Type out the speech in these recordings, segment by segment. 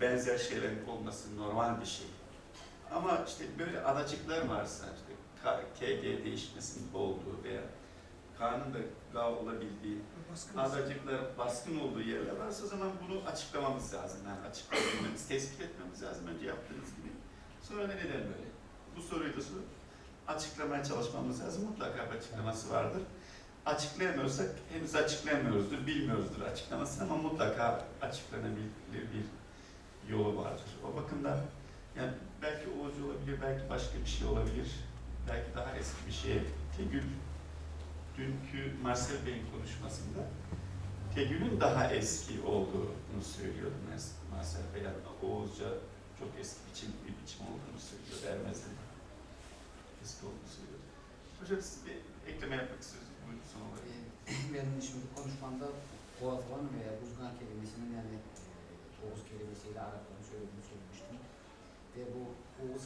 benzer şeylerin olması normal bir şey. Ama işte böyle adacıklar varsa, işte KG değişmesinin olduğu veya K'nın da G olabildiği Baskın adacıklar baskın olduğu yerler varsa o zaman bunu açıklamamız lazım. Yani açıklayabilmemiz, tespit etmemiz lazım önce yaptığınız gibi. Sonra da neden böyle? Bu soruyu da sorup açıklamaya çalışmamız lazım. Mutlaka bir açıklaması vardır. Açıklayamıyorsak henüz açıklayamıyoruzdur, bilmiyoruzdur açıklamasını ama mutlaka yolu vardır. O bakımdan yani belki Oğuzcu olabilir, belki başka bir şey olabilir. Belki daha eski bir şey. Tegül dünkü Marcel Bey'in konuşmasında Tegül'ün daha eski olduğunu söylüyordu Marcel Bey. Yani Oğuzca çok eski biçim bir biçim olduğunu söylüyor. Ermez'in eski olduğunu söylüyor. Hocam siz bir ekleme yapmak istiyorsunuz. Buyurun son olarak. Ee, Benim şimdi konuşmamda boğazlan veya buzgan kelimesinin Oğuz kelimesiyle Arapların söylediğini söylemiştim. Ve bu Oğuz,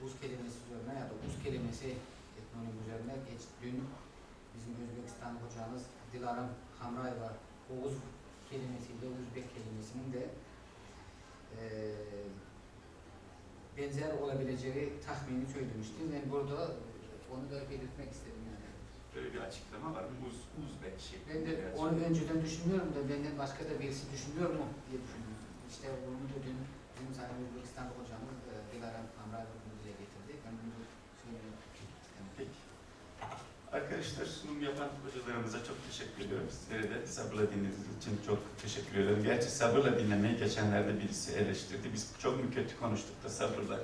buz kelimesi üzerine ya da buz kelimesi etnonim üzerine geç, dün bizim Özbekistan hocamız Dilaram Hamrayeva Oğuz kelimesiyle Özbek kelimesinin de eee benzer olabileceği tahmini söylemiştim. Ben burada onu da belirtmek istedim yani. Böyle bir açıklama var. Uz, Uzbek şeklinde. Ben de onu önceden düşünmüyorum da benden başka da birisi düşünüyor mu diye düşünüyorum. İşte bunu dün bizim Sayın Özbekistan hocamız e, Dilaran Amray bunu dile getirdi. Ben bunu söylemek. Peki. Arkadaşlar sunum yapan hocalarımıza çok teşekkür ediyorum. Sizlere de sabırla dinlediğiniz için çok teşekkür ediyorum. Gerçi sabırla dinlemeyi geçenlerde birisi eleştirdi. Biz çok mu kötü konuştuk da sabırla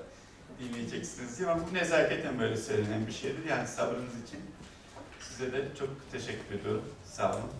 dinleyeceksiniz diye ama bu nezaketen böyle söylenen bir şeydir. Yani sabrınız için size de çok teşekkür ediyorum. Sağ olun.